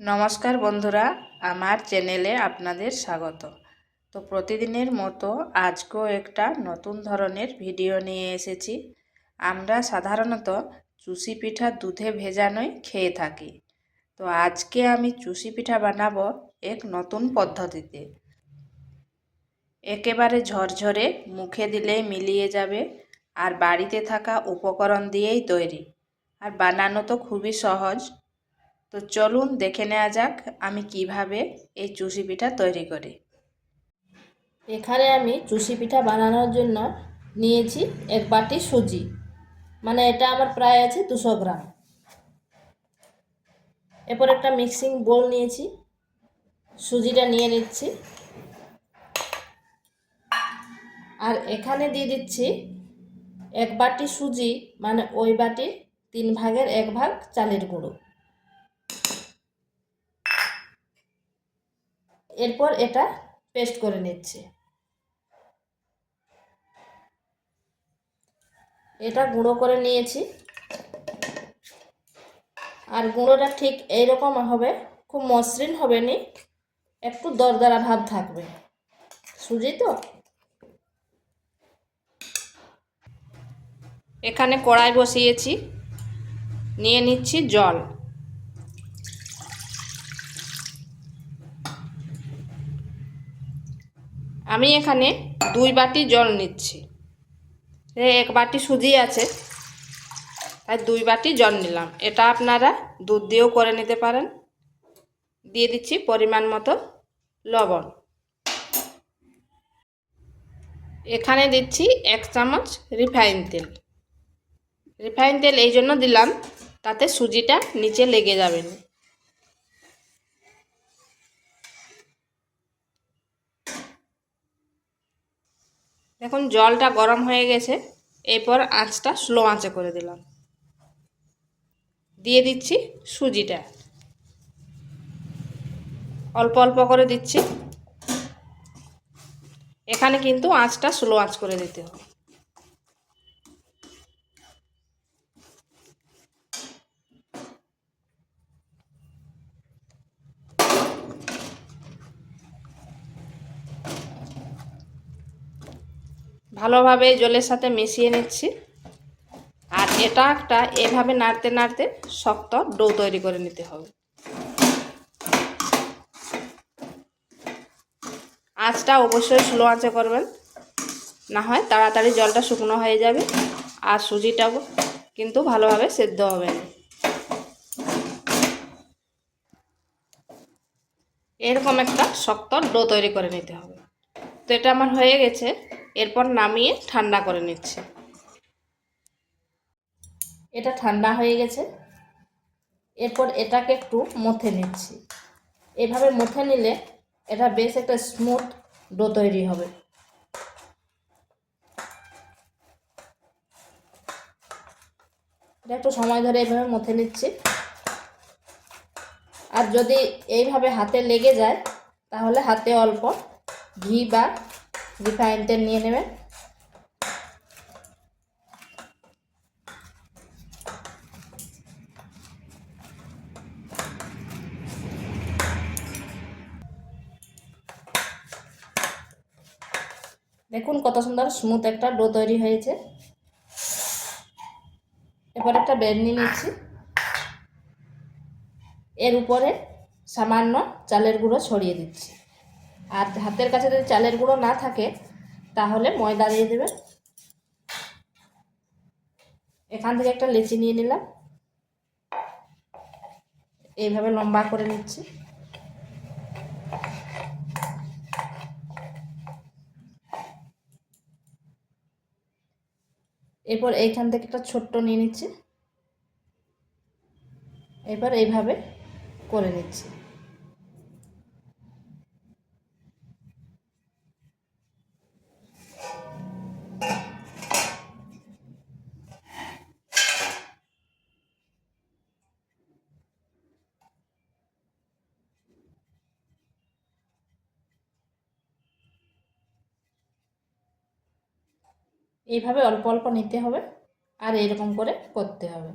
নমস্কার বন্ধুরা, আমার চ্যানেলে আপনাদের স্বাগত। তো প্রতিদিনের মতো আজকেও একটা নতুন ধরনের ভিডিও নিয়ে এসেছি। আমরা সাধারণত চুষি পিঠা দুধে ভেজানোই খেয়ে থাকি। তো আজকে আমি চুষি পিঠা বানাবো এক নতুন পদ্ধতিতে। একেবারে ঝরঝরে মুখে দিলেই মিলিয়ে যাবে আর বাড়িতে থাকা উপকরণ দিয়েই তৈরি। আর বানানো তো খুবই সহজ। তো চলুন দেখে নেওয়া যাক আমি কীভাবে এই চুষি পিঠা তৈরি করি। এখানে আমি চুষি পিঠা বানানোর জন্য নিয়েছি এক বাটি সুজি। মানে এটা আমার প্রায় আছে দুশো গ্রাম। এরপর একটা মিক্সিং বোল নিয়েছি। সুজিটা নিয়ে নিচ্ছি। আর এখানে দিয়ে দিচ্ছি এক বাটি সুজি মানে ওই বাটির তিন ভাগের এক ভাগ চালের গুঁড়ো। এরপর এটা পেস্ট করে নিচ্ছি। এটা গুঁড়ো করে নিয়েছি। আর গুঁড়োটা ঠিক এইরকম হবে, খুব মসৃণ হবে নি, একটু দরদরা ভাব থাকবে। সুজি তো? এখানে কড়াই বসিয়েছি, নিয়ে নিচ্ছি জল। আমি এখানে দুই বাটি জল নিচ্ছি। এক বাটি সুজি আছে, তাই দুই বাটি জল নিলাম। এটা আপনারা দুধ দিয়েও করে নিতে পারেন। দিয়ে দিচ্ছি পরিমাণ মতো লবণ। এখানে দিচ্ছি এক চামচ রিফাইন তেল। রিফাইন তেল এই জন্য দিলাম, তাতে সুজিটা নিচে লেগে যাবে না। দেখুন জলটা গরম হয়ে গেছে, এরপর আঁচটা স্লো আঁচে করে দিলাম। দিয়ে দিচ্ছি সুজিটা। অল্প অল্প করে দিচ্ছি। এখানে কিন্তু আঁচটা স্লো আঁচ করে দিতে হবে। ভালোভাবে জলের সাথে মিশিয়ে নিচ্ছি। আর এটা একটা এভাবে নাড়তে নাড়তে শক্ত ডো তৈরি করে নিতে হবে। আঁচটা অবশ্যই স্লো আঁচে করবেন। না হয় তাড়াতাড়ি জলটা শুকনো হয়ে যাবে আর সুজিটাও কিন্তু ভালোভাবে সেদ্ধ হবে না। এরকম একটা শক্ত ডো তৈরি করে নিতে হবে। তো এটা আমার হয়ে গেছে। এরপর নামিয়ে ঠান্ডা করে নিচ্ছে। এটা ঠান্ডা হয়ে গেছে। এরপর এটাকে একটু মথে নিচ্ছি। এভাবে মথে নিলে এটা বেশ একটা স্মুথ ডো তৈরি হবে। এটা একটু সময় ধরে এইভাবে মথে নিচ্ছি। আর যদি এইভাবে হাতে লেগে যায়, তাহলে হাতে অল্প ঘি বা রিফাইন তেল নিয়ে নেবেন। দেখুন কত সুন্দর স্মুথ একটা ডো তৈরি হয়েছে। এবার একটা বেড নিয়ে নিচ্ছি। এর উপরে সামান্য চালের গুঁড়ো ছড়িয়ে দিচ্ছি। আর হাতের কাছে যদি চালের গুঁড়ো না থাকে, তাহলে ময়দা দিয়ে দেবেন। এখান থেকে একটা লেচি নিয়ে নিলাম। এইভাবে লম্বা করে নিচ্ছি। এরপর এইখান থেকে একটা ছোট্ট নিয়ে নিচ্ছি। এবার এইভাবে করে নিচ্ছি। এইভাবে অল্প অল্প নিতে হবে আর এরকম করে করতে হবে।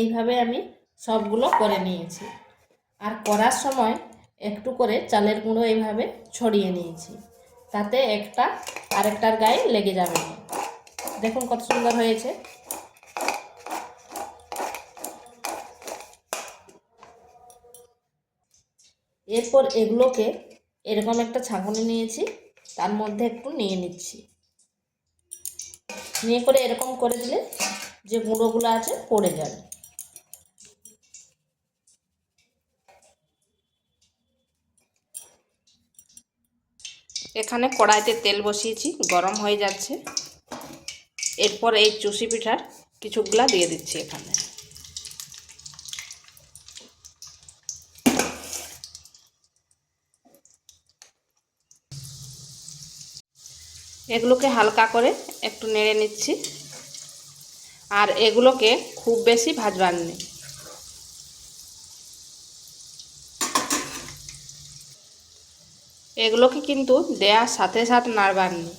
এইভাবে আমি সবগুলো করে নিয়েছি। আর করার সময় একটু করে চালের গুঁড়ো এইভাবে ছড়িয়ে নিয়েছি। তাতে একটা, আরেকটার গায়ে লেগে যাবে না। দেখুন কত সুন্দর হয়েছে। এরপর এগুলোকে এরকম একটা ছাঁকুনি নিয়েছি, তার মধ্যে একটু নিয়ে নিচ্ছি। নিয়ে করে এরকম করে দিলে যে গুঁড়োগুলো আছে পড়ে যাবে। এখানে কড়াইতে তেল বসিয়েছি, গরম হয়ে যাচ্ছে। এরপর এই চুষি পিঠার কিছুগুলা দিয়ে দিচ্ছি এখানে। এগুলোকে হালকা করে একটু নেড়ে নিচ্ছি। আর এগুলোকে খুব বেশি ভাজবার নেই। এগুলোকে কিন্তু দেওয়ার সাথে সাথে নাড়বার নেই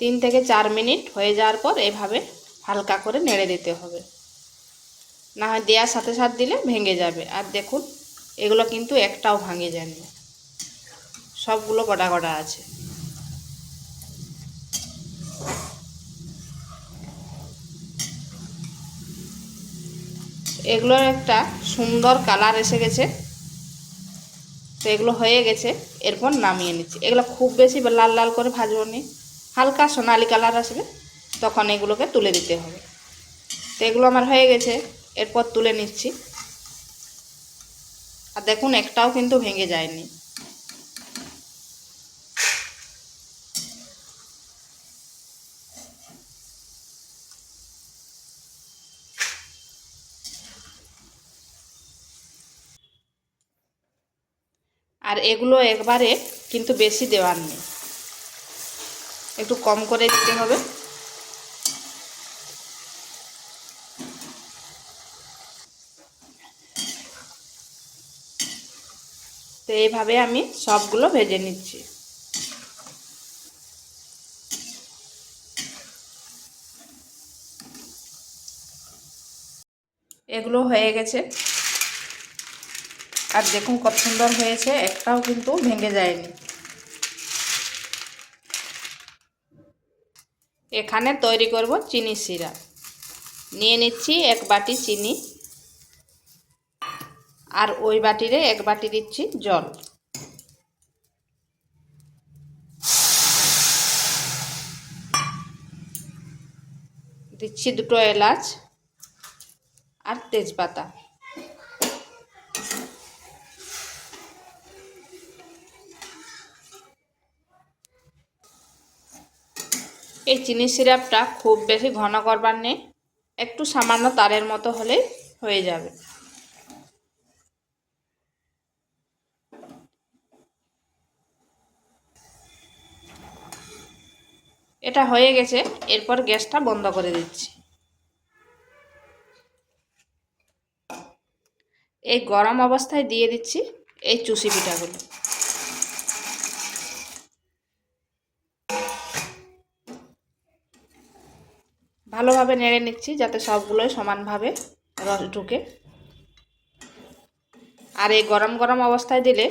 তিন থেকে চার মিনিট হয়ে যাওয়ার পর এভাবে হালকা করে নেড়ে দিতে হবে। না হয় দেওয়ার সাথে সাথে দিলে ভেঙে যাবে। আর দেখুন, এগুলো কিন্তু একটাও ভাঙে যায়নি। সবগুলো কটা কটা আছে। এগুলোর একটা সুন্দর কালার এসে গেছে। তো এগুলো হয়ে গেছে। এরপর নামিয়ে নিচ্ছি। এগুলো খুব বেশি লাল লাল করে ভাজবো নি। হালকা সোনালি কালার আসবে। তখন এগুলোকে তুলে দিতে হবে। তো এগুলো আমার হয়ে গেছে। এরপর তুলে নিচ্ছি। আর দেখুন, একটাও কিন্তু ভেঙে যায়নি। আর এগুলো একবারে কিন্তু বেশি দেওয়ার নেই। একটু কম করে দিতে হবে। তো এইভাবে আমি সবগুলো ভেজে নিচ্ছি। এগুলো হয়ে গেছে। আর দেখুন কত সুন্দর হয়েছে, একটাও কিন্তু ভেঙে যায়নি। এখানে তৈরি করব চিনি সিরা। নিয়ে নিচ্ছি এক বাটি চিনি। আর ওই বাটিরে এক বাটি দিচ্ছি জল। দিচ্ছি দুটো এলাচ আর তেজপাতা। এই চিনি সিরাপটা খুব বেশি ঘন করবার নেই, একটু সামান্য তারের মতো হলেই হয়ে যাবে। এটা হয়ে গেছে, এরপর গ্যাসটা বন্ধ করে দিচ্ছি। এই গরম অবস্থায় দিয়ে দিচ্ছি এই চুষি পিঠাগুলো। ভালোভাবে নেড়ে নিচ্ছি যাতে সবগুলোই সমানভাবে রস ঢুকে। আর এই গরম গরম অবস্থায় দিলে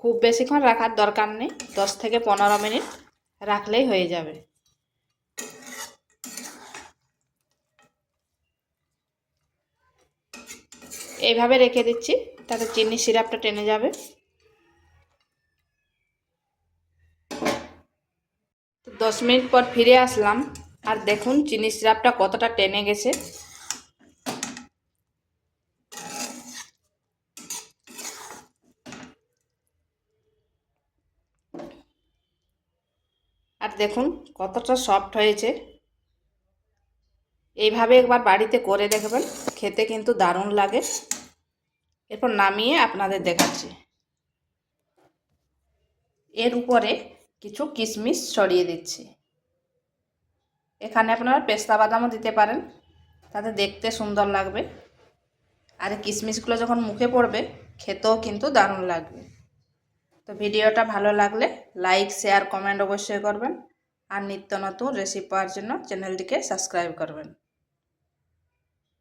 খুব বেশিক্ষণ রাখার দরকার নেই, দশ থেকে পনেরো মিনিট রাখলেই হয়ে যাবে। এইভাবে রেখে দিচ্ছি, তাতে চিনি সিরাপটা টেনে যাবে। দশ মিনিট পর ফিরে আসলাম। আর দেখুন চিনি সিরাপটা কতটা টেনে গেছে। আর দেখুন কতটা সফট হয়েছে। এইভাবে একবার বাড়িতে করে দেখবেন, খেতে কিন্তু দারুণ লাগে। এরপর নামিয়ে আপনাদের দেখাচ্ছি। এর উপরে কিছু কিশমিশ ছড়িয়ে দিচ্ছি। এখানে আপনারা পেস্তা বাদামও দিতে পারেন। তাতে দেখতে সুন্দর লাগবে। আর কিশমিশগুলো যখন মুখে পড়বে, খেতেও কিন্তু দারুণ লাগবে। তো ভিডিওটা ভালো লাগলে লাইক, শেয়ার, কমেন্ট অবশ্যই করবেন। আর নিত্য নতুন রেসিপি পাওয়ার জন্য চ্যানেলটিকে সাবস্ক্রাইব করবেন।